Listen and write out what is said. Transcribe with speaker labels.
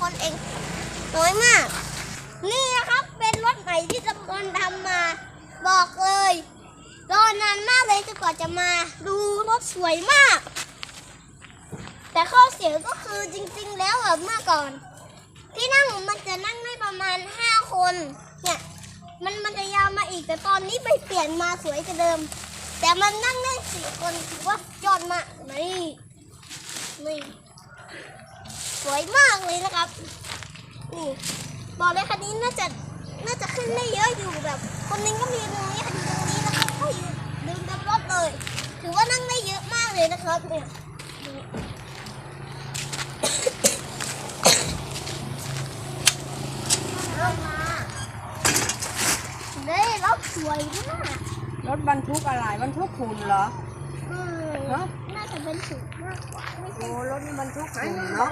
Speaker 1: คนเอง น้อยมาก นี่นะครับเป็นรถใหม่ที่ตำรวจทำมา บอกเลยรอนานมากเลยจนกว่าจะมาดูรถสวยมาก แต่ข้อเสียก็คือจริง ๆ แล้วอะเมื่อก่อน ที่นั่งมันจะนั่งได้ประมาณห้าคนเนี่ยมันมันจะยาวมาอีกแต่ตอนนี้ไปเปลี่ยนมาสวยกว่าเดิม แต่มันนั่งได้สี่คนถือว่ายอดมากนี่ วยมากเลยนะครับนี่บอกเลยคันนี้น่าจะน่าจะขึ้นได้เยอะอยู่แบบ คนหนึงก็มีตรงนี้คันนี้ตรงนี้แล้วก็อยู่ดึงกับรถเลย ถือว่านั่งได้เยอะมากเลยนะครับเนี่ยเอามาเด้รถสวยมาก
Speaker 2: รถบรรทุกอะไรบรรทุกขุนเหรอ
Speaker 1: อืม
Speaker 2: ฮะ
Speaker 1: น่าจะเป็นถุงมากกว่าไม่ใช่
Speaker 2: โอ้รถนี่บรรทุกขุนเนาะ